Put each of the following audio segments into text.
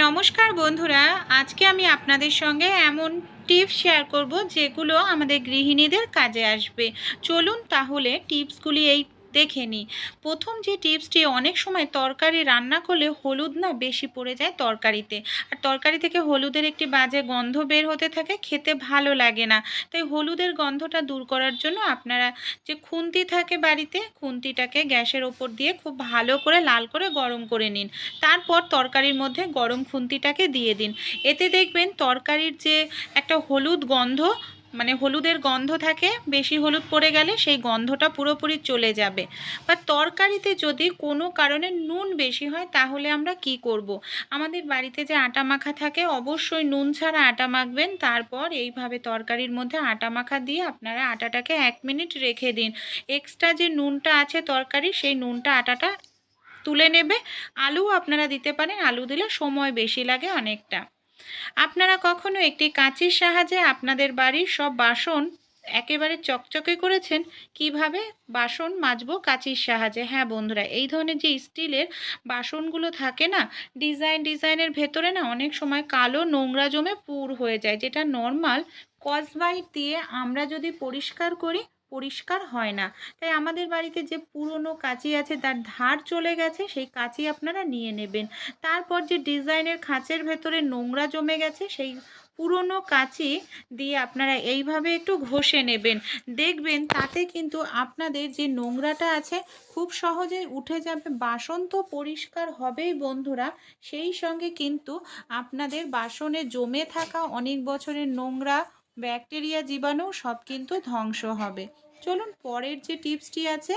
নমস্কার বন্ধুরা, আজকে আমি আপনাদের সঙ্গে এমন টিপস শেয়ার করব যেগুলো আমাদের গৃহিণীদের কাজে আসবে। চলুন তাহলে টিপসগুলি এই দেখে নিই প্রথম যে টিপসটি অনেক সময় তরকারি রান্না করলে হলুদ না বেশি পড়ে যায় তরকারিতে। আর তরকারি থেকে হলুদের একটি বাজে গন্ধ বের হতে থাকে, খেতে ভালো লাগে না। তাই হলুদের গন্ধটা দূর করার জন্য আপনারা যে খুন্তি থাকে বাড়িতে, খুন্তিটাকে গ্যাসের ওপর দিয়ে খুব ভালো করে লাল করে গরম করে নিন। তারপর তরকারির মধ্যে গরম খুন্তিটাকে দিয়ে দিন। এতে দেখবেন তরকারির যে একটা হলুদ গন্ধ মানে হলুদের গন্ধ থাকে, বেশি হলুদ পড়ে গেলে সেই গন্ধটা পুরোপুরি চলে যাবে। বা তরকারিতে যদি কোনো কারণে নুন বেশি হয়, তাহলে আমরা কি করব। আমাদের বাড়িতে যে আটা মাখা থাকে, অবশ্যই নুন ছাড়া আটা মাখবেন। তারপর এইভাবে তরকারির মধ্যে আটা মাখা দিয়ে আপনারা আটাটাকে এক মিনিট রেখে দিন। এক্সট্রা যে নুনটা আছে তরকারি, সেই নুনটা, আটাটা তুলে নেবে। আলু আপনারা দিতে পারেন। আলু দিলে সময় বেশি লাগে অনেকটা। আপনারা কখনো একটি কাঁচির সাহায্যে আপনাদের বাড়ির সব বাসন একেবারে চকচকে করেছেন? কীভাবে? বাসন মাজবো কাঁচির সাহায্যে। হ্যাঁ বন্ধুরা, এই ধরনের যে স্টিলের বাসনগুলো থাকে না, ডিজাইন ডিজাইনের ভেতরে না অনেক সময় কালো নোংরা জমে পুর হয়ে যায়, যেটা নর্মাল কসবাইট দিয়ে আমরা যদি পরিষ্কার করি পরিষ্কার হয় না। তাই আমাদের বাড়িতে যে পুরনো কাঁচি আছে, তার ধার চলে গেছে, সেই কাঁচি আপনারা নিয়ে নেবেন। তারপর যে ডিজাইনের খাঁচের ভেতরে নোংরা জমে গেছে, সেই পুরনো কাঁচি দিয়ে আপনারা এইভাবে একটু ঘষে নেবেন। দেখবেন তাতে কিন্তু আপনাদের যে নোংরাটা আছে, খুব সহজেই উঠে যাবে, বাসন তো পরিষ্কার হবেই বন্ধুরা। সেই সঙ্গে কিন্তু আপনাদের বাসনে জমে থাকা অনেক বছরের নোংরা ব্যাকটেরিয়া জীবাণু সব কিন্তু ধ্বংস হবে। চলুন পরের যে টিপসটি আছে,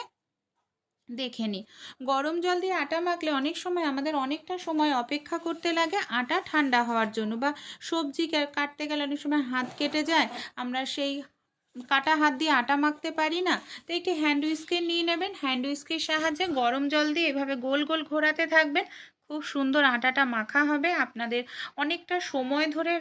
দেখে নিই। গরম জল দিয়ে আটা মাখলে অনেক সময় আমাদের অনেকটা সময় অপেক্ষা করতে লাগে। আটা ঠান্ডা হওয়ার জন্য বা সবজি কাটতে গেলে অনেক সময় হাত কেটে যায়। আমরা সেই কাটা হাত দিয়ে আটা মাখতে পারি না। তো একটি হ্যান্ড উইস্কের নিয়ে নেবেন। হ্যান্ড উইস্কের সাহায্যে গরম জল দিয়ে এভাবে গোল গোল ঘোরাতে থাকবেন। খুব সুন্দর আটাটা মাখা হবে। আপনাদের অনেকটা সময় ধরে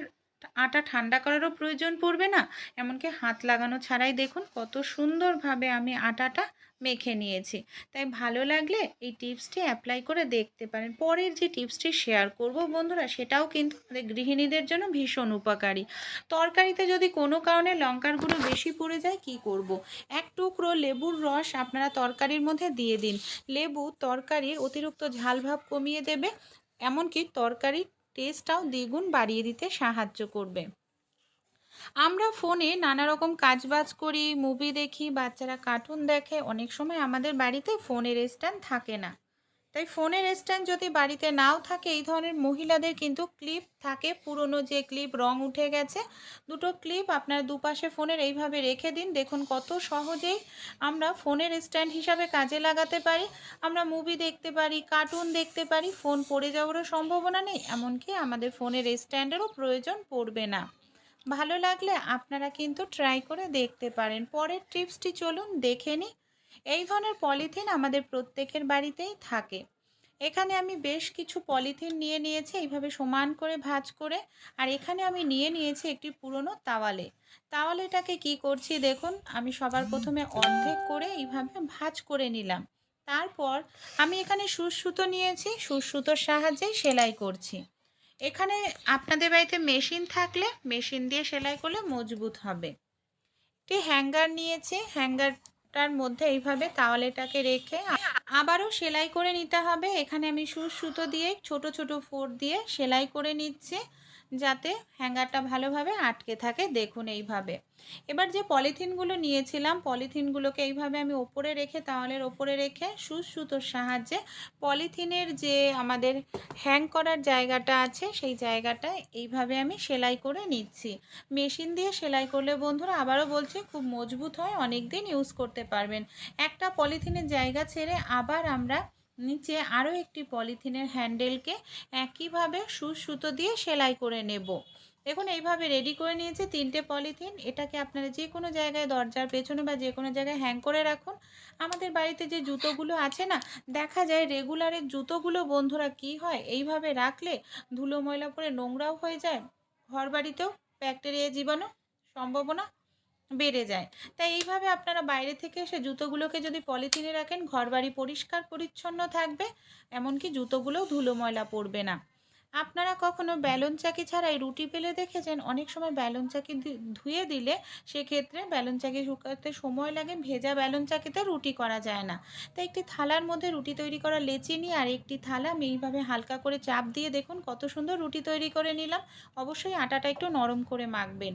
আটা ঠান্ডা করারও প্রয়োজন পড়বে না। এমনকি হাত লাগানো ছাড়াই দেখুন কত সুন্দরভাবে আমি আটাটা মেখে নিয়েছি। তাই ভালো লাগলে এই টিপসটি অ্যাপ্লাই করে দেখতে পারেন। পরের যে টিপসটি শেয়ার করব বন্ধুরা, সেটাও কিন্তু আমাদের গৃহিণীদের জন্য ভীষণ উপকারী। তরকারিতে যদি কোনো কারণে লঙ্কার গুঁড়ো বেশি পড়ে যায়, কি করব। এক টুকরো লেবুর রস আপনারা তরকারির মধ্যে দিয়ে দিন। লেবু তরকারির অতিরিক্ত ঝালভাব কমিয়ে দেবে। এমনকি তরকারির টেস্টটাও দ্বিগুণ বাড়িয়ে দিতে সাহায্য করবে। আমরা ফোনে নানা রকম কাজবাজ করি, মুভি দেখি, বাচ্চারা কার্টুন দেখে, অনেক সময় আমাদের বাড়িতে ফোনের স্ট্যান্ড থাকে না। তাই ফোনের স্ট্যান্ড যদি বাড়িতে নাও থাকে, এই ধরনের মহিলাদের কিন্তু ক্লিপ থাকে, পুরনো যে ক্লিপ রং উঠে গেছে, দুটো ক্লিপ আপনার দুপাশে ফোনের এইভাবে রেখে দিন। দেখুন কত সহজেই আমরা ফোনের স্ট্যান্ড হিসাবে কাজে লাগাতে পারি। আমরা মুভি দেখতে পারি, কার্টুন দেখতে পারি, ফোন পড়ে যাওয়ারও সম্ভাবনা নেই, এমনকি আমাদের ফোনের স্ট্যান্ডেরও প্রয়োজন পড়বে না। ভালো লাগলে আপনারা কিন্তু ট্রাই করে দেখতে পারেন। পরের টিপসটি চলুন দেখে নিই। এই ধরনের পলিথিন আমাদের প্রত্যেকের বাড়িতেই থাকে। এখানে আমি বেশ কিছু পলিথিন নিয়ে নিয়েছি, এইভাবে সমান করে ভাজ করে। আর এখানে আমি নিয়ে নিয়েছি একটি পুরনো তাওয়ালে। তাওয়ালেটাকে কি করছি দেখুন, আমি সবার প্রথমে অর্ধেক করে এইভাবে ভাঁজ করে নিলাম। তারপর আমি এখানে সুসুতো নিয়েছি, সুসুতোর সাহায্যেই সেলাই করছি। এখানে আপনাদের বাড়িতে মেশিন থাকলে, মেশিন দিয়ে সেলাই করলে মজবুত হবে। একটি হ্যাঙ্গার নিয়েছি হ্যাঙ্গারটার মধ্যে এইভাবে তাওয়ালেটাকে রেখে আবারও সেলাই করে নিতে হবে। এখানে আমি সুচ সুতো দিয়ে ছোট ছোট ফোর দিয়ে সেলাই করে নিচ্ছি। যাতে হ্যাঙ্গারটা ভালোভাবে আটকে থাকে, দেখুন এইভাবে। এবার যে পলিথিনগুলো নিয়েছিলাম, পলিথিনগুলোকে এইভাবে আমি ওপরে রেখে, তাওয়ালের ওপরে রেখে সুচ সুতোর সাহায্যে পলিথিনের যে আমাদের হ্যাং করার জায়গাটা আছে, সেই জায়গাটা এইভাবে আমি সেলাই করে নিচ্ছি। মেশিন দিয়ে সেলাই করলে বন্ধুরা আবারও বলছি, খুব মজবুত হয় অনেক দিন ইউজ করতে পারবেন। একটা পলিথিনের জায়গা ছেড়ে আবার আমরা নিচে আরও একটি পলিথিনের হ্যান্ডেলকে একইভাবে সুচ সুতো দিয়ে সেলাই করে নেব। দেখুন, এইভাবে রেডি করে নিয়েছে তিনটে পলিথিন। এটাকে আপনারা যে কোনো জায়গায়, দরজার পেছনে বা যে কোনো জায়গায় হ্যাং করে রাখুন। আমাদের বাড়িতে যে জুতোগুলো আছে না, দেখা যায় রেগুলারের জুতোগুলো, বন্ধুরা, কি হয়? এইভাবে রাখলে ধুলো ময়লা পরে নোংরাও হয়ে যায়। ঘর বাড়িতেও ব্যাকটেরিয়া জীবাণু, সম্ভাবনা বেড়ে যায়। তাই এইভাবে আপনারা বাইরে থেকে এসে জুতোগুলোকে যদি পলিথিনে রাখেন, ঘরবাড়ি পরিষ্কার পরিচ্ছন্ন থাকবে, এমনকি জুতোগুলোও ধুলো ময়লা পড়বে না। আপনারা কখনো ব্যালন চাকি ছাড়াই রুটি পেলে দেখেছেন? অনেক সময় ব্যালন চাকি ধুয়ে দিলে সেক্ষেত্রে ব্যালন চাকি শুকাতে সময় লাগে, ভেজা ব্যালন চাকিতে রুটি করা যায় না। তাই একটি থালার মধ্যে রুটি তৈরি করা লেচি নিয়ে আর একটি থালা আমি এইভাবে হালকা করে চাপ দিয়ে দেখুন কত সুন্দর রুটি তৈরি করে নিলাম। অবশ্যই আটাটা একটু নরম করে মাখবেন।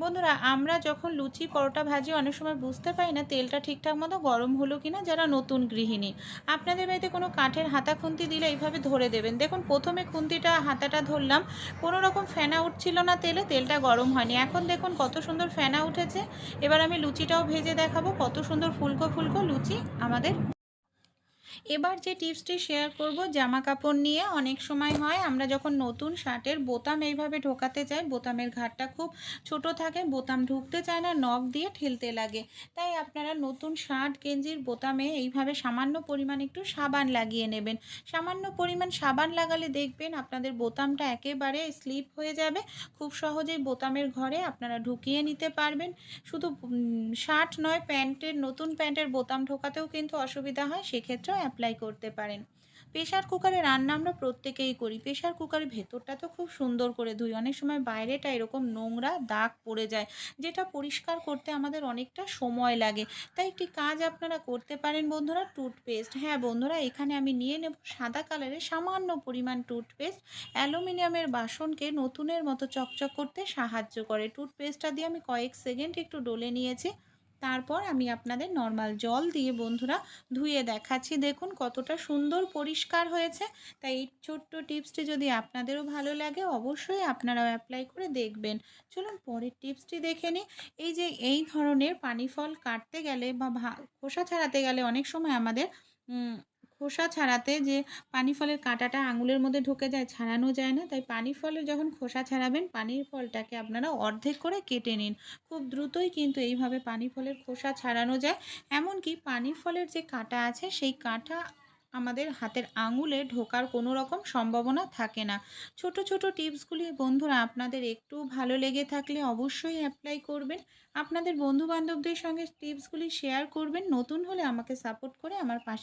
বন্ধুরা, আমরা যখন লুচি, পরোটা ভাজি অনেক সময় বুঝতে পারি না তেলটা ঠিকঠাক মতো গরম হলো কিনা যারা নতুন গৃহিণী। আপনাদের বাড়িতে কোনো কাঠের হাতা খুন্তি দিলে এইভাবে ধরে দেবেন। দেখুন, প্রথমে খুন্তিটা, হাতাটা ধরলাম। কোনো রকম ফেনা উঠছিল না তেলে, তেলটা গরম হয়নি। এখন দেখুন কত সুন্দর ফেনা উঠেছে। এবার আমি লুচিটাও ভেজে দেখাবো কত সুন্দর ফুলকো ফুলকো লুচি আমাদের এবার যে টিপসটি শেয়ার করব জামা কাপড় নিয়ে অনেক সময় হয়, আমরা যখন নতুন শার্টের বোতাম এইভাবে ঢোকাতে যাই, বোতামের ঘাটটা খুব ছোট থাকে, বোতাম ঢুকতে চায় না, নখ দিয়ে ঠেলতে লাগে। তাই আপনারা নতুন শার্ট, গেঞ্জির বোতামে এইভাবে সামান্য পরিমাণ একটু সাবান লাগিয়ে নেবেন। সামান্য পরিমাণ সাবান লাগালে দেখবেন আপনাদের বোতামটা একেবারে স্লিপ হয়ে যাবে, খুব সহজেই বোতামের ঘরে আপনারা ঢুকিয়ে নিতে পারবেন। শুধু শার্ট নয়, প্যান্টের, নতুন প্যান্টের বোতাম ঢোকাতেও কিন্তু অসুবিধা হয়, সেক্ষেত্রেও অ্যাপ্লাই করতে পারেন। প্রেশার কুকারে রান্না আমরা প্রত্যেকেই করি। প্রেশার কুকারের ভেতরটা তো খুব সুন্দর করে ধুই। অনেক সময় বাইরেটা এরকম নোংরা দাগ পড়ে যায়, যেটা পরিষ্কার করতে আমাদের অনেকটা সময় লাগে। তাই একটি কাজ আপনারা করতে পারেন বন্ধুরা টুথপেস্ট হ্যাঁ বন্ধুরা, এখানে আমি নিয়ে নেব সাদা কালারের সামান্য পরিমাণ টুথপেস্ট অ্যালুমিনিয়ামের বাসনকে নতুনের মতো চকচক করতে সাহায্য করে। টুথপেস্টটা দিয়ে আমি কয়েক সেকেন্ড একটু ডলে নিয়েছি। তারপর আমি আপনাদের নর্মাল জল দিয়ে বন্ধুরা ধুয়ে দেখাচ্ছি। দেখুন কতটা সুন্দর পরিষ্কার হয়েছে। তাই এই ছোট্ট টিপসটি যদি আপনাদেরও ভালো লাগে, অবশ্যই আপনারাও অ্যাপ্লাই করে দেখবেন। চলুন পরের টিপসটি দেখে নিই। এই যে এই ধরনের পানি ফল কাটতে গেলে বা খোসা ছাড়াতে গেলে অনেক সময় আমাদের খোসা ছাড়াতে যে পানি ফলের কাঁটাটা আঙুলের মধ্যে ঢুকে যায়, ছাড়ানো যায় না। তাই পানি ফলের যখন খোসা ছাড়াবেন, পানির ফলটাকে আপনারা অর্ধেক করে কেটে নিন। খুব দ্রুতই কিন্তু এইভাবে পানি ফলের খোসা ছাড়ানো যায়। এমনকি পানি ফলের যে কাঁটা আছে, সেই কাঁটা আমাদের হাতের আঙুলে ঢোকার কোনো রকম সম্ভাবনা থাকে না। ছোট ছোট টিপসগুলি বন্ধুরা, আপনাদের একটু ভালো লেগে থাকলে অবশ্যই অ্যাপ্লাই করবেন। আপনাদের বন্ধু বান্ধবদের সঙ্গে টিপসগুলি শেয়ার করবেন। নতুন হলে আমাকে সাপোর্ট করে আমার পাশে